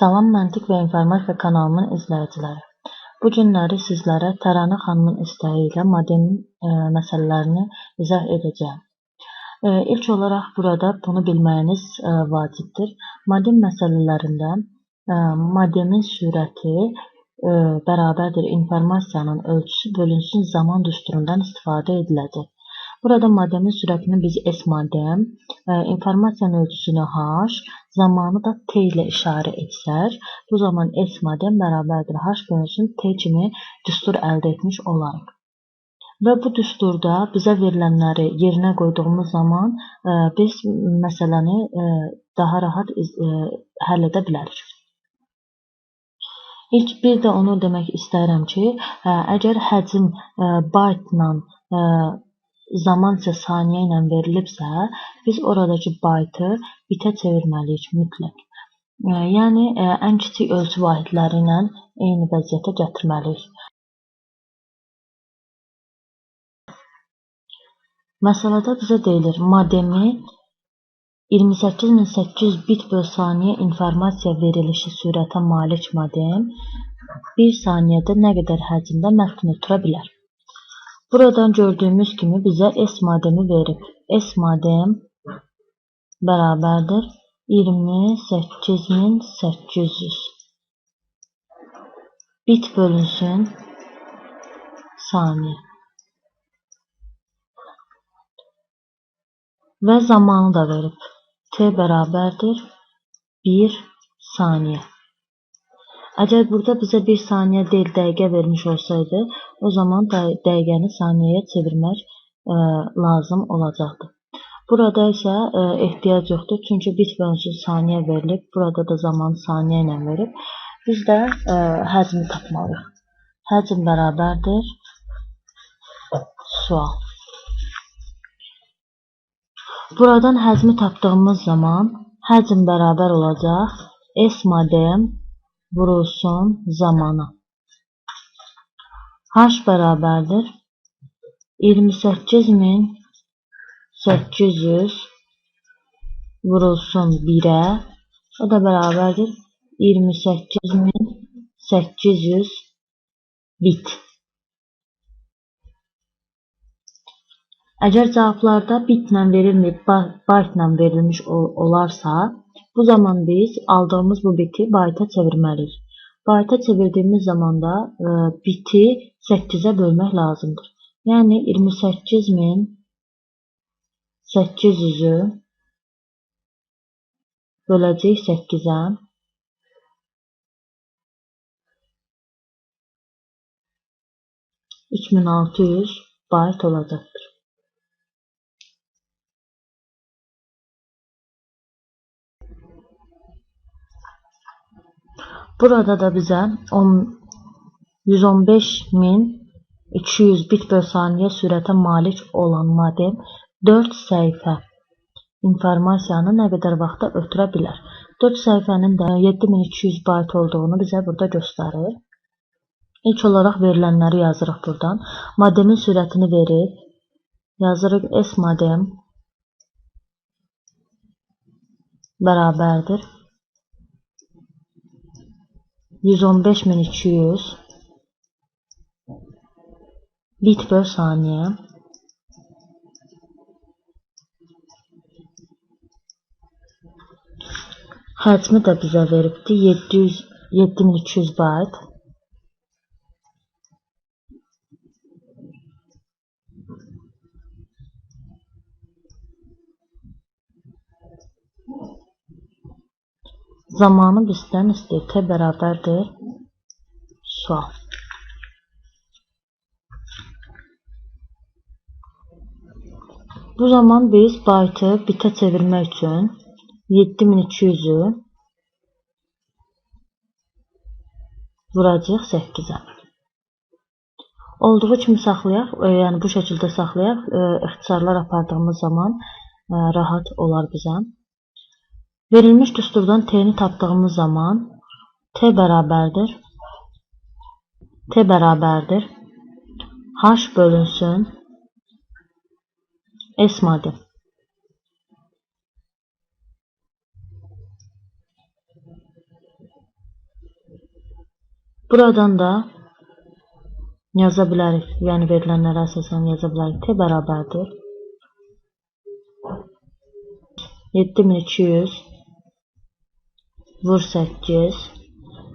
Salam Məntiq və İnformasiya kanalının izləyiciləri. Bu günləri sizlərə Təranə xanımın istəyi ilə modem ə, məsələlərini izah edəcəyəm. Ə, ilk olaraq burada bunu bilməyiniz ə, vacibdir. Modem məsələlərində ə, modemin sürəti ə, bərabərdir informasiyanın ölçüsü bölünsün zaman düsturundan istifadə ediləcək. Burada modemin sürətini biz S ə, informasiyanın ölçüsünü H, zamanı da T ilə işarə etsək, bu zaman S modem bərabərdir H bölünsün T kimi düstur əldə etmiş olarıq. Və bu düsturda bizə verilənləri yerinə qoyduğumuz zaman ə, biz məsələni ə, daha rahat ə, həll edə bilərik. İlk bir də onu demək istəyirəm ki, ə, əgər həcm ə, baytla ə, zaman isə saniyə ilə verilibsə, biz oradakı baytı bitə çevirməliyik mütləq. E, yəni e, ən kiçik ölçü vahidləri ilə eyni vəziyyətə gətirməliyik. Məsələdə bizə deyilir, modemi 28800 bit böl saniyə informasiya verilişi sürətə malik modem 1 saniyədə nə qədər həcmdə mətn ötürə bilər. Buradan gördüyümüz kimi bizə S modemi verib. S modem bərabərdir 28800 bit bölünsün saniyə. Və zamanı da verib. T bərabərdir 1 saniyə. Əgər burada bizə 1 saniyə deyil dəqiqə vermiş olsaydı, o zaman dəqiqəni saniyəyə çevirmək ə, lazım olacaqdı. Burada isə ə, ehtiyac yoxdur, çünki bit bölünsün saniyə verilib, burada da zaman saniyə ilə verib. Biz də ə, həcmi tapmalıyıq. Həcm bərabərdir sual. Buradan həcmi tapdığımız zaman həcm bərabər olacaq S modem vurulsun zamana. H bərabərdir 28800 vurulsun 1-ə. O da bərabərdir 28800 bit. Əgər cavablarda bitlə verilməyib, baytla verilmiş olarsa, Bu zaman biz aldığımız bu biti bayta çevirməliyik. Bayta çevirdiyimiz zaman da e, biti 8-ə bölmək lazımdır. Yəni 28800-ü böləcəyik 8-ə. Üç min altı yüz bayt olacaqdır. Burada da bizə 115200 bit böl saniyə sürətə malik olan modem 4 səhifə informasiyanı nə qədər vaxtda ötürə bilər. 4 səhifənin də 7200 bayt olduğunu bizə burada göstərir. İlk olaraq verilənləri yazırıq buradan. Modemin sürətini verir. Yazırıq S modem bərabərdir 115200 bit böl saniyə həcmi də bizə veribdi. 700 7200 bayt Zamanı bizdən istəyir. T bərabərdir sual. Bu zaman biz baytı bitə çevirmək üçün 7200-ü vuracağıq 8-ə. Olduğu kimi saxlayaq, e, yəni bu şəkildə saxlayaq, e, ixtisarlar apardığımız zaman e, rahat olar bizə. Verilmiş düsturdan T'ni tapdığımız zaman T bərabərdir T bərabərdir H bölünsün S model. Buradan da yaza bilərik. Yəni verilənlərə əsasən yaza bilərik. T bərabərdir 7200 vur 8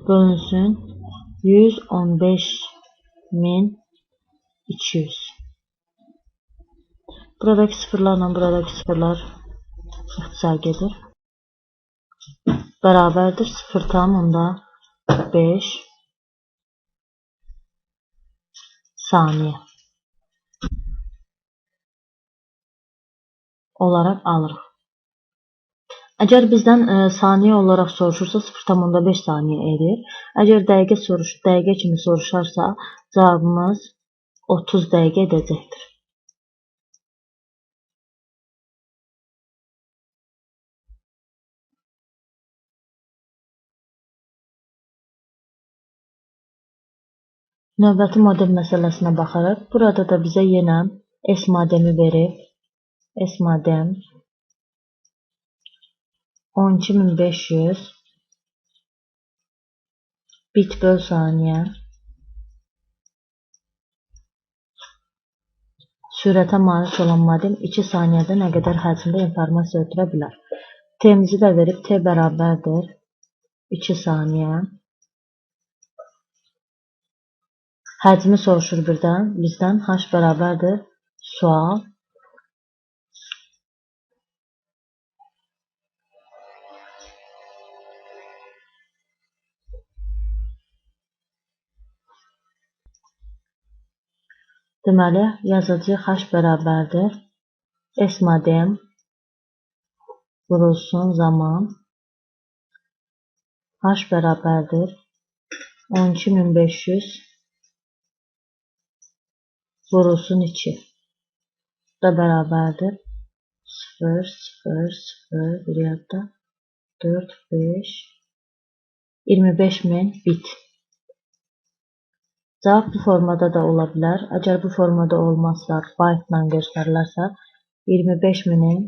bölünsün 115200. Buradakı sıfırlarla buradakı sıfırlar ixtisar gedir. Bərabərdir 0,5 saniyə olaraq alırıq. Əgər bizdən ə, saniyə olaraq soruşursa 0,5 saniyə edir. Əgər dəqiqə soruş, dəqiqə kimi soruşarsa cavabımız 30 dəqiqə edəcəkdir. Növbəti model məsələsinə baxaraq, burada da bizə yenə S modemi verib. S modem 12500 bit böl saniyə sürətə malik olan modem 2 saniyədə nə qədər həcmdə informasiya ötürə bilər. T-mizi də verib T bərabərdir. 2 saniyə. Həcmi soruşur birdən, bizdən h bərabərdir. Sual Deməli, yazacağıq h bərabərdir. S modem vurulsun zaman. H bərabərdir. 12500 vurulsun 2 da bərabərdir. 0 0 0 bir yadda. 4 5 25000 bit Cavab bu formada da ola bilər. Əgər bu formada olmazsa, byte ilə göstərilərsə, 25000-in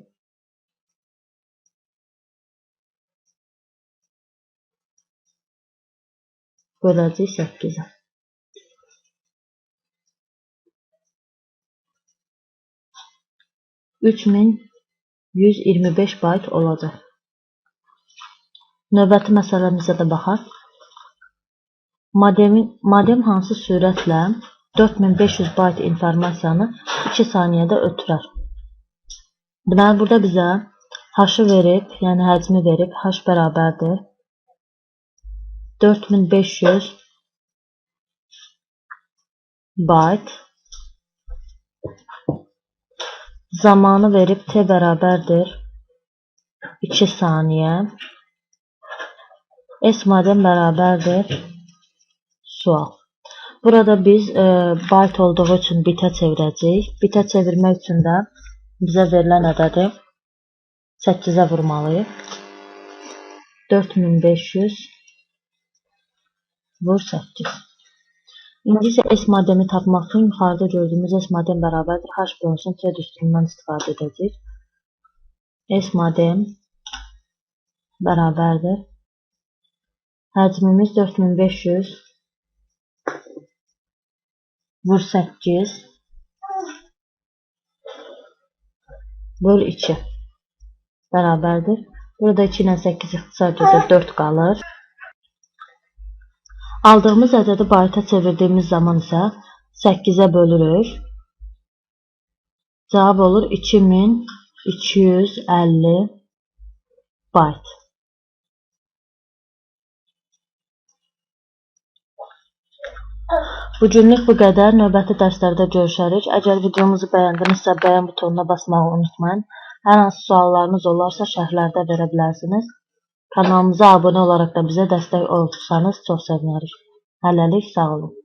böləcək 8-ə. 3125 bayt olacaq. Növbəti məsələmizə də baxaq. Modemin, modem hansı sürətlə 4500 bayt informasiyanı 2 saniyədə ötürər? Deməli, burada bizə h-ı verib, yəni həcmi verib, h bərabərdir 4500 bayt Zamanı verib t bərabərdir 2 saniyə. S modem bərabərdir sual. Burada biz e, byte olduğu üçün bitə çevirəcəyik. Bitə çevirmək üçün də bizə verilən ədədi 8-ə vurmalıyıq. 4500 vur 8. İndi isə S maddəni tapmaq üçün yuxarıda gördüyümüz S maddəm bərabərdir H bölünsün T düsturundan istifadə edəcəyik. S maddəm bərabərdir. Həcmimiz 4500 vur 8 böl 2 bərabərdir. Burada 2 ilə 8 ixtisar gedir 4 qalır. Aldığımız ədədi bayta çevirdiyimiz zaman isə 8-ə bölürük. Cavab olur 2250 bayt. Bugünlük bu qədər. Növbəti dərslərdə görüşərik. Əgər videomuzu bəyəndinizsə, bəyən butonuna basmağı unutmayın. Hər hansı suallarınız olarsa şərhlərdə verə bilərsiniz. Kanalımıza abunə olaraq da bizə dəstək olursanız çox sevinərik. Hələlik sağ olun.